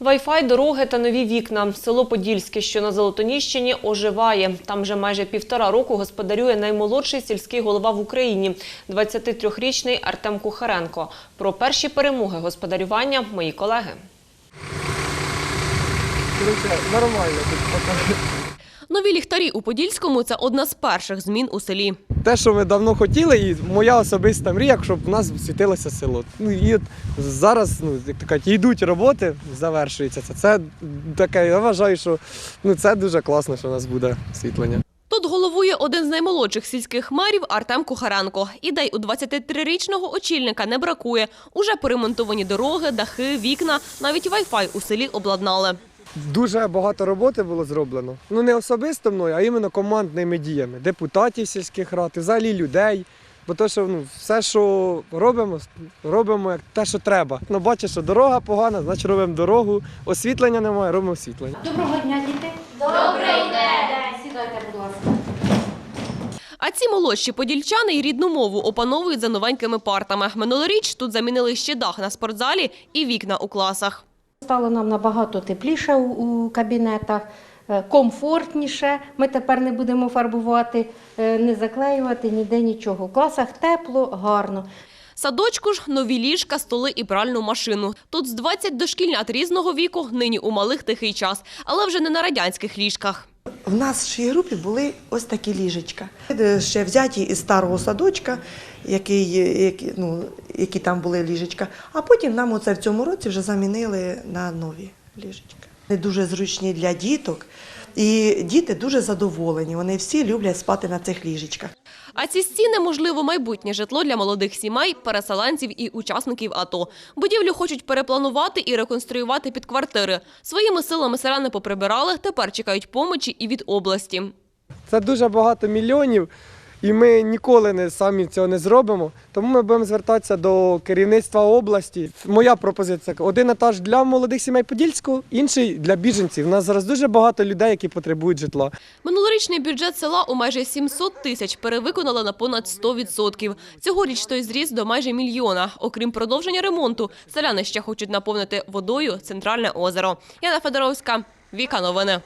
Вайфай, дороги та нові вікна. Село Подільське, що на Золотоніщині, оживає. Там вже майже півтора року господарює наймолодший сільський голова в Україні – 23-річний Артем Кухаренко. Про перші перемоги господарювання – мої колеги. Нормально. Нові ліхтарі у Подільському це одна з перших змін у селі. Те, що ми давно хотіли, і моя особиста мрія, щоб в нас світилося село. Ну і от зараз, ну як кажуть, йдуть роботи, завершується це. Це таке, я вважаю, що ну це дуже класно, що у нас буде освітлення. Тут головує один з наймолодших сільських мерів Артем Кухаренко. Ідей у 23-річного очільника не бракує. Уже поремонтовані дороги, дахи, вікна, навіть вайфай у селі обладнали. Дуже багато роботи було зроблено. Ну не особисто мною, а іменно командними діями депутатів сільських рад, і взагалі людей. Бо то, що ну, все, що робимо, робимо як те, що треба. Ну, бачиш, що дорога погана, значить робимо дорогу, освітлення немає, робимо освітлення. Доброго дня, діти. Добрий день. Сідайте, будь ласка. А ці молодші подільчани й рідну мову опановують за новенькими партами. Минулоріч тут замінили ще дах на спортзалі і вікна у класах. Стало нам набагато тепліше у, у кабінетах, е, комфортніше. Ми тепер не будемо фарбувати, е, не заклеювати ніде нічого. В класах тепло, гарно. Садочку ж нові ліжка, столи і пральну машину. Тут з 20 дошкільнят різного віку, нині у малих тихий час, але вже не на радянських ліжках. В нашій групі були ось такі ліжечка. Е, Ще взяті із старого садочка, який, ну, які там були ліжечка. А потім нам оце в цьому році вже замінили на нові ліжечка. Вони дуже зручні для діток. І діти дуже задоволені. Вони всі люблять спати на цих ліжечках. А ці стіни, можливо, майбутнє житло для молодих сімей, переселенців і учасників АТО. Будівлю хочуть перепланувати і реконструювати під квартири. Своїми силами селяни поприбирали, тепер чекають помочі і від області. Це дуже багато мільйонів, і ми ніколи не самі цього не зробимо. Тому ми будемо звертатися до керівництва області. Моя пропозиція один етаж для молодих сімей Подільського, інший для біженців. У нас зараз дуже багато людей, які потребують житла. Минулорічний бюджет села у майже 700 тисяч перевиконали на понад 100%. Цьогоріч той зріс до майже мільйона. Окрім продовження ремонту, селяни ще хочуть наповнити водою центральне озеро. Яна Федоровська, Віка Новини.